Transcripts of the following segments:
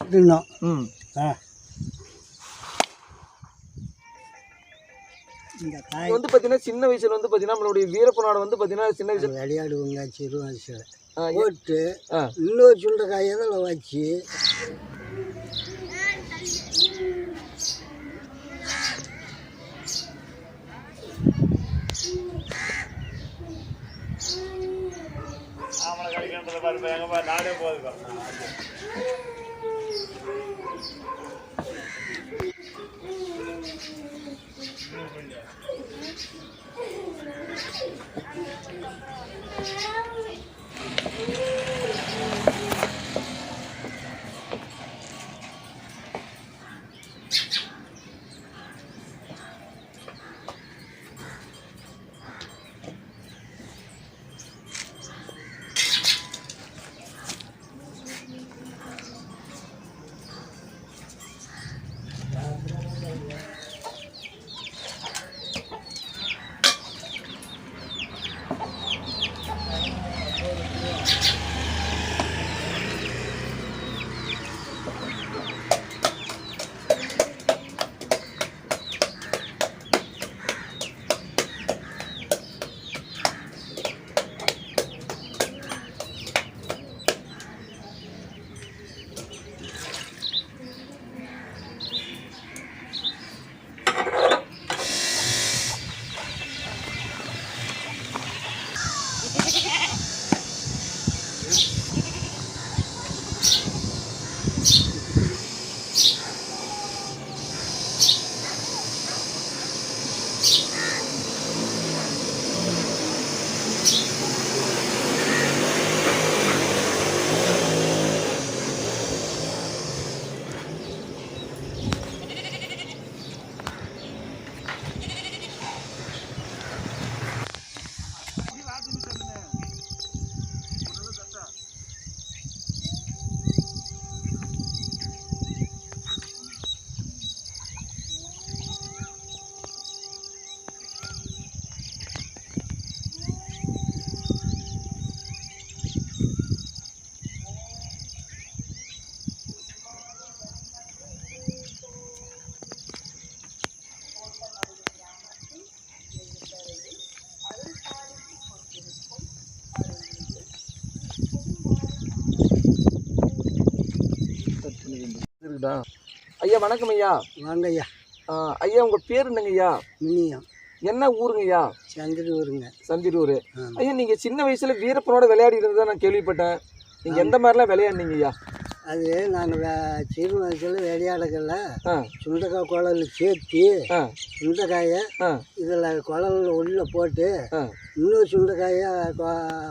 தின்னோம் ம். ஆ. இந்த காய் இது வந்து பார்த்தீங்கன்னா சின்ன வயசுல வந்து பார்த்தீங்கன்னா நம்மளுடைய வீரப்பனோட வந்து பார்த்தீங்கன்னா சின்ன வயசுல விளையாடுவோங்க சிறு வயசில். போட்டு. இன்னொரு சுண்டைக்காயை அதில் வச்சு Thank you. இருக்குதா ஐயா வணக்கம் ஐயா. வாங்க ஐயா. ஆ, ஐயா உங்க பேர் என்னங்க ஐயா? மினியம். என்ன ஊருங்க ஐயா? சந்திரி ஊருங்க சந்திரூர். ஐயா நீங்க சின்ன வயசுல வீரப்பனோட விளையாடி இருந்ததா நான் கேள்விப்பட்டேன். நீங்க எந்த மாதிரிலாம் விளையாடுனீங்க ஐயா? அது நாங்கள் வே சிறு வயசில் விளையாடக்கல சுண்டைக்காய் குழல் சேர்த்து சுண்டைக்காயை இதில் குழல் உள்ளே போட்டு இன்னொரு சுண்டைக்காயை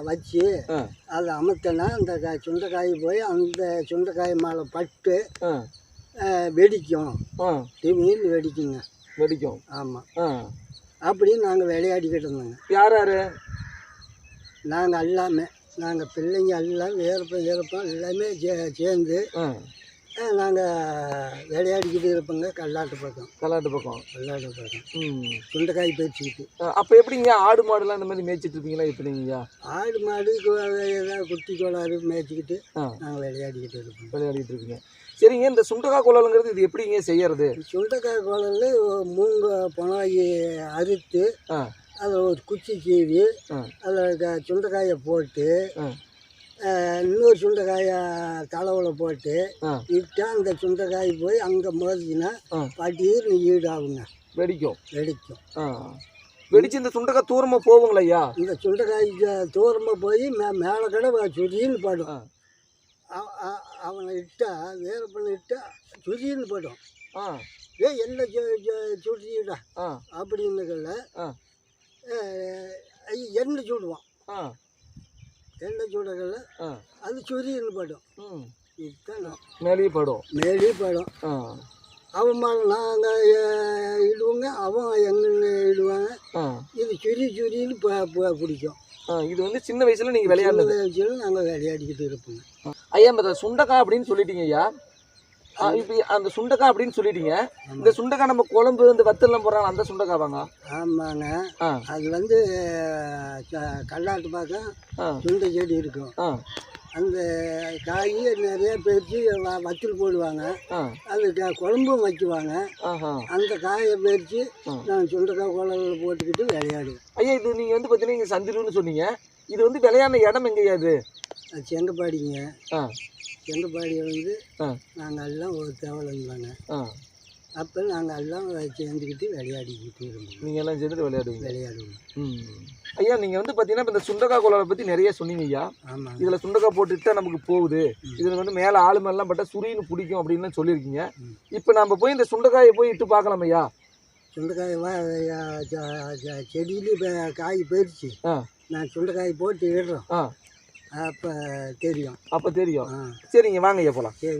வச்சு அதை அமுத்தினா அந்த சுண்டைக்காய் போய் அந்த சுண்டைக்காய் மேலே பட்டு வெடிக்கும். திடீர்னு வெடிக்குங்க. வெடிக்கும். ஆமாம் ஆ. அப்படின்னு நாங்கள் விளையாடிக்கிட்டு இருந்தோங்க. யார் யாரு? நாங்கள் எல்லாமே நாங்கள் பிள்ளைங்க எல்லாம் வேறுப்பம் வேறுப்பம் எல்லாமே சே சேர்ந்து நாங்கள் விளையாடிக்கிட்டு இருப்போங்க கல்லாட்டு பக்கம். கலாட்டு பக்கம். கல்லாட்டு பக்கம். சுண்டைக்காய் பேச்சுக்கிட்டு ஆ, அப்ப எப்படிங்க ஆடு மாடுலாம் இந்த மாதிரி மேய்ச்சிட்டு இருப்பீங்களா எப்படிங்க? ஐயா ஆடு மாடு ஏதாவது குட்டி கோளாறு மேய்ச்சிக்கிட்டு நாங்கள் விளையாடிக்கிட்டு இருப்போம். விளையாடிட்டு இருக்கீங்க சரிங்க இந்த சுண்டக்காய் குழலுங்கிறது இது எப்படிங்க செய்யறது? சுண்டைக்காய் குழல் மூங்க புனாகி அறுத்து அதில் ஒரு குச்சி ஆ. அதில் சுண்டைக்காயை போட்டு இன்னொரு சுண்டைக்காயை தலைவில் போட்டு ஆ. இட்டா அந்த சுண்டைக்காய் போய் அங்கே ஆ. பட்டீர்னு ஈடாகுங்க. வெடிக்கும். வெடிக்கும். வெடிச்சு இந்த சுண்டக்காய் தூரமா போகுங்களா ஐயா? இந்த சுண்டைக்காய் தூரமாக போய் மே மேலே கடை சுரின்னு படும். அவனை இட்டா வேறு பண்ண இட்டா சுரின்னு படும். ஏ என்ன அப்படின்னுக்கல ஆ. எண்ணெய் சுடுவான். எண்ணெய் சுடக்கல ஆ. அது சுரின்னு படும் இதுதான். மேலேயே படும் மேலே படும் அவன் மேலே நாங்கள் இடுவோங்க. அவன் எங்கன்னு இடுவாங்க. இது சுரி சுரின்னு பிடிக்கும். இது வந்து சின்ன வயசுல நீங்க விளையாடுனது? வயசுல நாங்கள் விளையாடிக்கிட்டு இருப்போங்க. ஐயா சுண்டக்காய் அப்படின்னு சொல்லிட்டீங்க ஐயா. இப்ப அந்த சுண்டக்காய் அப்படின்னு சொல்லிட்டீங்க. இந்த சுண்டக்காய் நம்ம குழம்பு இந்த வத்தல்லாம் போடுறாங்க அந்த சுண்டக்காய் வாங்க ஆமாங்க அது வந்து கல்லாட்டு பக்கம் ஆ. சுண்டை செடி இருக்கும். அந்த காயை நிறைய பறித்து வத்தல் போடுவாங்க. அது குழம்பும் வைக்குவாங்க. அந்த காயை பறித்து. நான் சுண்டக்காய் குழம்புல போட்டுக்கிட்டு விளையாடுவேன். ஐயா இது நீங்கள் வந்து பார்த்தீங்கன்னா இங்கே சந்திரூர்னு சொன்னீங்க. இது வந்து விளையாடின இடம் எங்கேயா இது? அது செங்கப்பாடிங்க ஆ. செங்கப்பாடியை வந்து நாங்கள் எல்லாம் ஒரு தேவலந்தாங்க ஆ. அப்போ நாங்கள் எல்லாம் சேர்ந்துக்கிட்டு விளையாடிக்கிட்டு இருந்தோம். நீங்கள் எல்லாம் சேர்ந்துட்டு விளையாடுவீங்க. விளையாடுவோம். ம். ஐயா நீங்கள் வந்து பார்த்தீங்கன்னா இப்போ இந்த சுண்டக்காய் குழலை பற்றி நிறைய சொன்னீங்க ஐயா. ஆமாங்க. இதில் சுண்டக்காய் போட்டுட்டா நமக்கு போகுது. இதில் வந்து மேலே ஆளு மேலாம் பட்டா சுரின்னு பிடிக்கும் அப்படின்னு சொல்லியிருக்கீங்க. இப்போ நம்ம போய் இந்த சுண்டைக்காயை போய் இட்டு பார்க்கலாம் ஐயா. சுண்டைக்காய் செடியில காய் ஆ. நான் சுண்டைக்காய் போட்டு இடுறோம் ஆ. அப்போ தெரியும். அப்போ தெரியும். ஆ. சரிங்க வாங்க போகலாம் சரி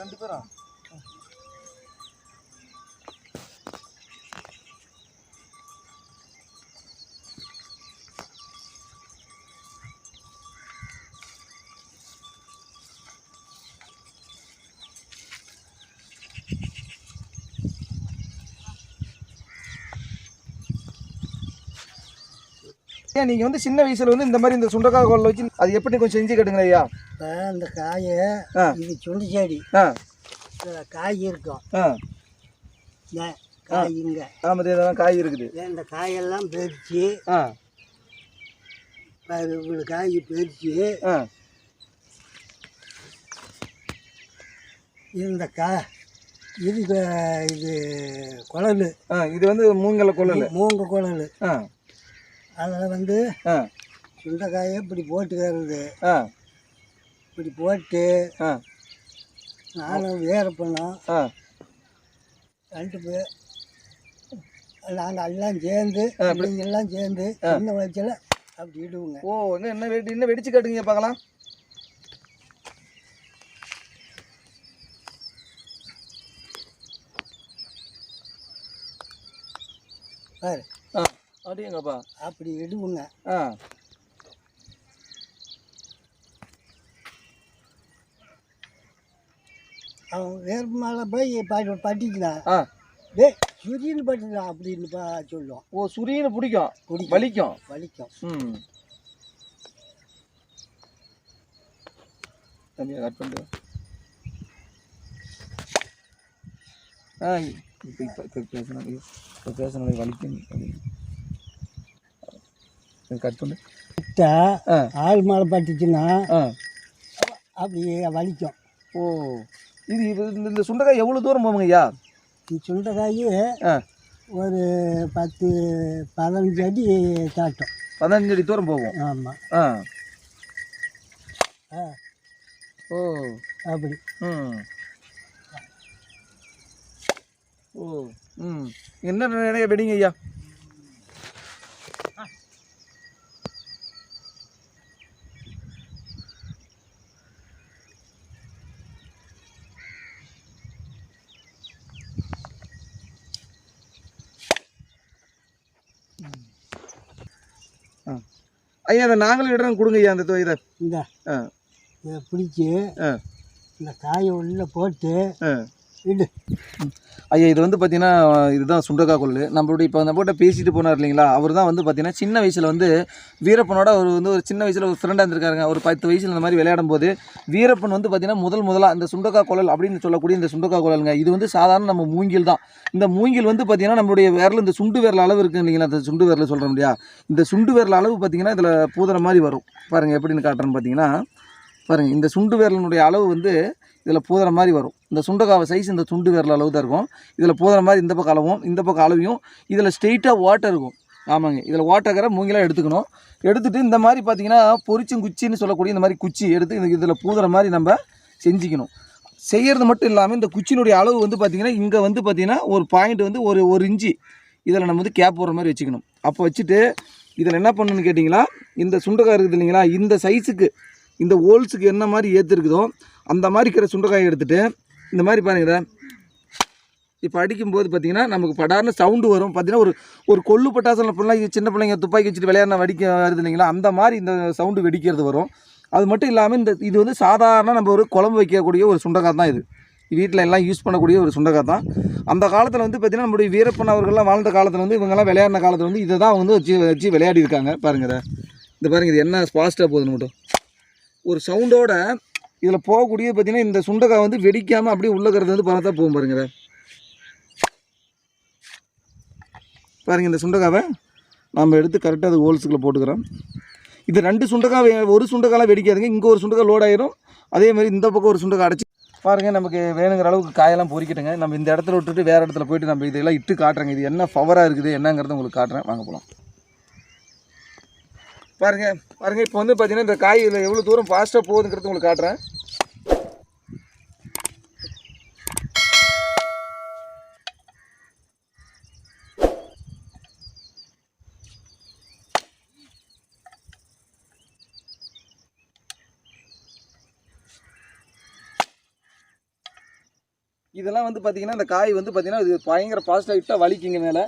ரெண்டு பேரா? ஏன் நீங்கள் வந்து சின்ன வயசுல வந்து இந்த மாதிரி இந்த சுண்டக்காய் குழல் வச்சு அது எப்படி கொஞ்சம் செஞ்சு கேட்டுங்களேன் ஐயா? இப்போ இந்த காயை. இது சுண்டி செடி. காய் இருக்கும். இந்த காய் இங்கே. ஆமாம் இதெல்லாம் காய் இருக்குது. இந்த காயெல்லாம் ஆ. இவ்வளோ காய் ஆ. இந்த கா இது இது குழல். இது வந்து மூங்கல கொள்ளல் மூங்க குழல். அதில் வந்து சுண்டைக்காயை இப்படி போட்டுக்கிறது. ஆ. இப்படி போட்டு நானும் வேற பண்ணோம் ரெண்டு பேர் நாங்கள் எல்லாம் சேர்ந்து எல்லாம் சேர்ந்து சின்ன வயசில் அப்படி இடுவோங்க. ஓ என்ன என்ன வெடி என்ன வெடிச்சு காட்டுங்க பார்க்கலாம். பாரு. ஆ அப்படியேங்கப்பா அப்படி இடுவோங்க. ஆ. அவன் வேறு மேலே போய் பாட்டு பட்டிக்கிறான் ஆ. டே சுரின்னு பட்டுதான் அப்படின்னு பா சொல்லுவோம் ஓ சுரியனை பிடிக்கும். பிடிக்கும். வலிக்கும். வலிக்கும். ம். தம்பியை கட் பண்ணிட்டு வா. ஆ இப்போ இப்போ இப்போ பேசணும் இப்போ பேசணும் வலிக்கும். கட் பண்ணு ஆள் மேலே பட்டுச்சுன்னா ஆ. அப்படி வலிக்கும். ஓ இது இந்த- சுண்டைக்காய் எவ்வளோ தூரம் போவாங்க ஐயா? இந்த சுண்டைக்காய் ஒரு பத்து பதினஞ்சு அடி தாட்டும். பதினஞ்சு அடி தூரம் போவோம் ஆமாம் ஆ. ஆ. ஓ. அப்படி. ம். ஓ ம். என்ன நிறைய வெடிங்க ஐயா? ஐயா அதை நாங்களும் இடுறோம் கொடுங்க ஐயா அந்த தொ- இதை. இந்த. ஆ. இதை பிடிச்சி ஆ. இந்த காயை உள்ளே போட்டு ஆ. இடு. ஐயா இது வந்து பார்த்தீங்கன்னா இதுதான் சுண்டக்காய் கொள்ளு. நம்மளுடைய இப்போ அந்த போட்ட பேசிட்டு போனார் இல்லைங்களா? அவர் தான் வந்து பார்த்தீங்கன்னா சின்ன வயசில் வந்து வீரப்பனோட அவர் வந்து ஒரு சின்ன வயசில் ஒரு ஃப்ரெண்டாக இருந்திருக்காருங்க. ஒரு பத்து வயசில் இந்த மாதிரி விளையாடும் போது வீரப்பன் வந்து பார்த்தீங்கன்னா முதல் முதலாக இந்த சுண்டக்காய் குழல் அப்படின்னு சொல்லக்கூடிய இந்த சுண்டக்காய் குழலுங்க இது வந்து சாதாரண நம்ம மூங்கில் தான். இந்த மூங்கில் வந்து பார்த்தீங்கன்னா நம்மளுடைய விரல் இந்த சுண்டு விரல் அளவு இருக்குது இல்லைங்களா? அந்த சுண்டு விரல் சொல்கிறோம் இல்லையா? இந்த சுண்டு விரல் அளவு பார்த்தீங்கன்னா இதில் பூதுற மாதிரி வரும். பாருங்கள் எப்படின்னு காட்டுறேன்னு பார்த்தீங்கன்னா பாருங்கள் இந்த சுண்டு விரலினுடைய அளவு வந்து இதில் பூதுற மாதிரி வரும். இந்த சுண்டைக்காவை சைஸ் இந்த துண்டு விரல் அளவு தான் இருக்கும். இதில் பூதுற மாதிரி இந்த பக்கம் அளவும் இந்த பக்கம் அளவையும் இதில் ஸ்ட்ரெயிட்டாக வாட்டர் இருக்கும். ஆமாங்க. இதில் ஓட்டக்கரை மூங்கிலாம் எடுத்துக்கணும். எடுத்துகிட்டு இந்த மாதிரி பார்த்தீங்கன்னா பொரிச்சும் குச்சின்னு சொல்லக்கூடிய இந்த மாதிரி குச்சி எடுத்து இது இதில் பூதுற மாதிரி நம்ம செஞ்சுக்கணும். செய்கிறது மட்டும் இல்லாமல் இந்த குச்சியினுடைய அளவு வந்து பார்த்திங்கன்னா இங்கே வந்து பார்த்திங்கன்னா ஒரு பாயிண்ட் வந்து ஒரு ஒரு இன்ச்சு இதில் நம்ம வந்து கேப் போடுற மாதிரி வச்சுக்கணும். அப்போ வச்சுட்டு இதில் என்ன பண்ணணும்னு கேட்டிங்களா? இந்த சுண்டக்காய் இருக்குது இல்லைங்களா? இந்த சைஸுக்கு இந்த ஹோல்ஸுக்கு என்ன மாதிரி ஏற்றுருக்குதோ அந்த மாதிரி இருக்கிற சுண்டைக்காயை எடுத்துகிட்டு இந்த மாதிரி பாருங்க. இப்போ அடிக்கும்போது பார்த்திங்கன்னா நமக்கு படார்னு சவுண்டு வரும். பார்த்திங்கன்னா ஒரு ஒரு கொள்ளு பட்டாசு பிள்ளைங்க சின்ன பிள்ளைங்க துப்பாக்கி வச்சுட்டு விளையாடின வெடிக்க வருது இல்லைங்களா? அந்த மாதிரி இந்த சவுண்டு வெடிக்கிறது வரும். அது மட்டும் இல்லாமல் இந்த இது வந்து சாதாரண நம்ம ஒரு குழம்பு வைக்கக்கூடிய ஒரு சுண்டைக்காய் தான் இது. வீட்டில் எல்லாம் யூஸ் பண்ணக்கூடிய ஒரு சுண்டைக்காய் தான். அந்த காலத்தில் வந்து பார்த்திங்கன்னா நம்முடைய வீரப்பன் அவர்கள்லாம் வாழ்ந்த காலத்தில் வந்து இவங்கெல்லாம் விளையாடின காலத்தில் வந்து இதை தான் வந்து வச்சு வச்சு விளையாடி இருக்காங்க பாருங்க இந்த பாருங்க இது என்ன ஃபாஸ்ட்டாக போகுதுன்னு மட்டும். ஒரு சவுண்டோட இதில் போகக்கூடிய பார்த்திங்கன்னா இந்த சுண்டைக்காய் வந்து வெடிக்காமல் அப்படியே உள்ளக்கிறது வந்து பார்த்தா போகும் பாருங்க. பாருங்க இந்த சுண்டைக்காவை நம்ம எடுத்து கரெக்டாக அது ஹோல்ஸுக்குள்ளே போட்டுக்கிறோம். இது ரெண்டு சுண்டைக்காய் ஒரு சுண்டைக்காலாம் வெடிக்காதுங்க. இங்கே ஒரு சுண்டைக்காய் லோட் ஆயிரும். அதே மாதிரி இந்த பக்கம் ஒரு சுண்டைக்காய் அடைச்சி பாருங்கள் நமக்கு வேணுங்கிற அளவுக்கு காயெல்லாம் பொறிக்கிட்டுங்க. நம்ம இந்த இடத்துல விட்டுட்டு வேறு இடத்துல போயிட்டு நம்ம இதெல்லாம் இட்டு காட்டுறேங்க. இது என்ன பவராக இருக்குது என்னங்கிறத உங்களுக்கு காட்டுறேன். வாங்க போகலாம் பாருங்கள் பாருங்கள் இப்போ வந்து பார்த்தீங்கன்னா இந்த காய் இதில் எவ்வளோ தூரம் ஃபாஸ்ட்டாக போகுதுங்கிறது உங்களுக்கு காட்டுறேன். இதெல்லாம் வந்து பார்த்தீங்கன்னா இந்த காய் வந்து பார்த்திங்கன்னா இது பயங்கர ஃபாஸ்ட்டாக விட்டால் வலிக்குங்க மேலே.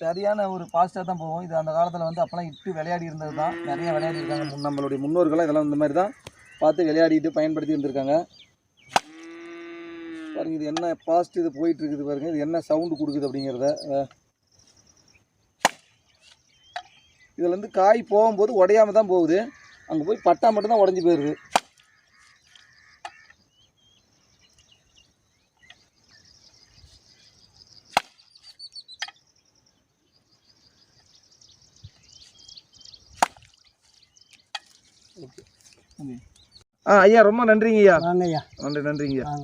சரியான ஒரு பாஸ்டாக தான் போகும். இது அந்த காலத்தில் வந்து அப்போலாம் இட்டு விளையாடி இருந்தது தான். நிறைய விளையாடி இருக்காங்க. முன் நம்மளுடைய முன்னோர்கள்லாம் இதெல்லாம் இந்த மாதிரி தான் பார்த்து விளையாடிட்டு பயன்படுத்தி இருந்திருக்காங்க. பாருங்க இது என்ன பாஸ்ட் இது போயிட்டு இருக்குது பாருங்க. இது என்ன சவுண்டு கொடுக்குது அப்படிங்கிறத இதில் வந்து காய் போகும்போது உடையாம தான் போகுது. அங்கே போய் பட்டா மட்டும்தான் உடஞ்சி போயிடுது ஐயா ரொம்ப நன்றிங்க ஐயா நன்றிங்க ஐயா